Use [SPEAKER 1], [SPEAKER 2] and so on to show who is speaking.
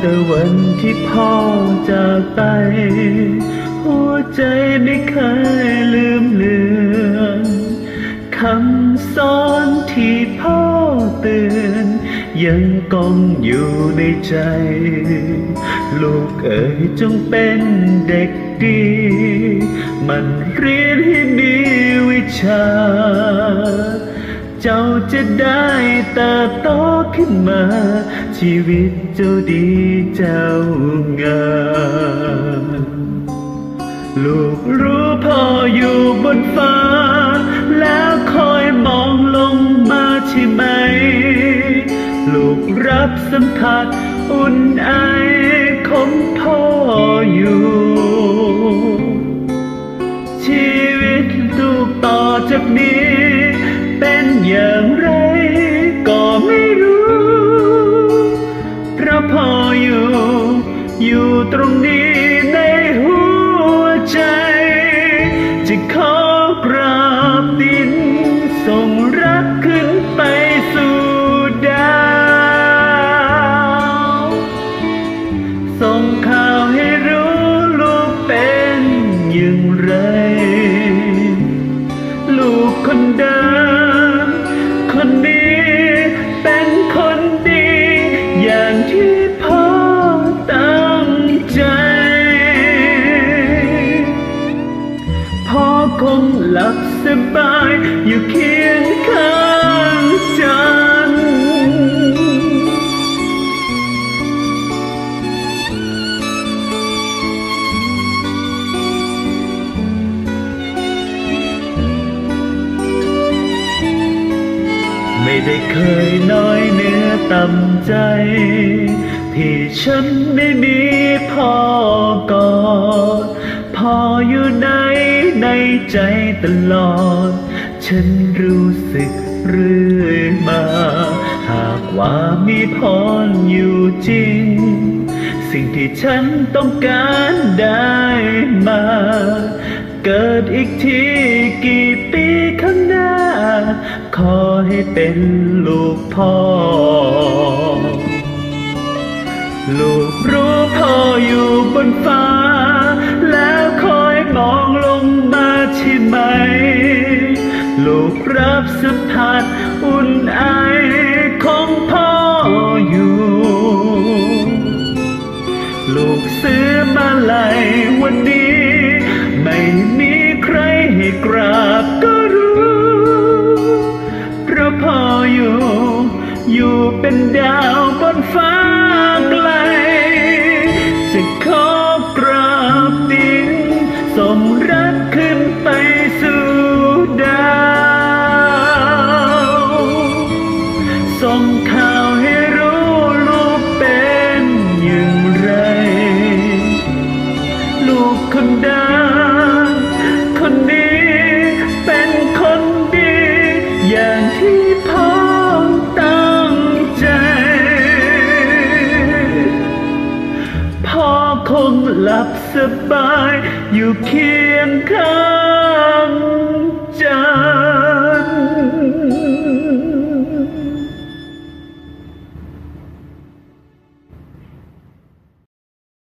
[SPEAKER 1] แต่วันที่พ่อจากไป หัวใจไม่เคยลืมเลือนคำสอนที่พ่อเตือน ยังกองอยู่ในใจ ลูกเอ๋ยจงเป็นเด็กดี มันเรียนให้มีวิชา เจ้าจะได้เติบโตขึ้นมา ชีวิตเจ้าดีเจ้างามลูกรู้พ่ออยู่บนฟ้า แล้วคอยมองลงมาใช่ไหม ลูกรับสัมผัสอุ่นไอของพ่ออยู่ ตรงนี้ในหัวใจ จะขอกราบดิน สบายอยู่เคียงข้างจันไม่ได้เคยน้อยเนื้อต่ำใจ ที่ฉันไม่มีพ่อกอด พ่ออยู่ในในใจตลอด ฉันรู้สึกเรื่อยมา หากว่ามีพรอยู่จริง สิ่งที่ฉันต้องการได้มา เกิดอีกทีกี่ปีข้างหน้า ขอให้เป็นลูกพ่อ ลูกรู้พ่ออยู่บนฟ้า ช่ไหมลูกรับสัมผัสอุ่นไอของพ่ออยู่ ลูกซื้อมาลัยวันนี้ ไม่มีใครให้กราบก็รู้เพราะพ่ออยู่ อยู่เป็นดาวบนฟ้า อย่างที่พ่อตั้งใจ พ่อคงหลับสบายอยู่เคียงข้างใจ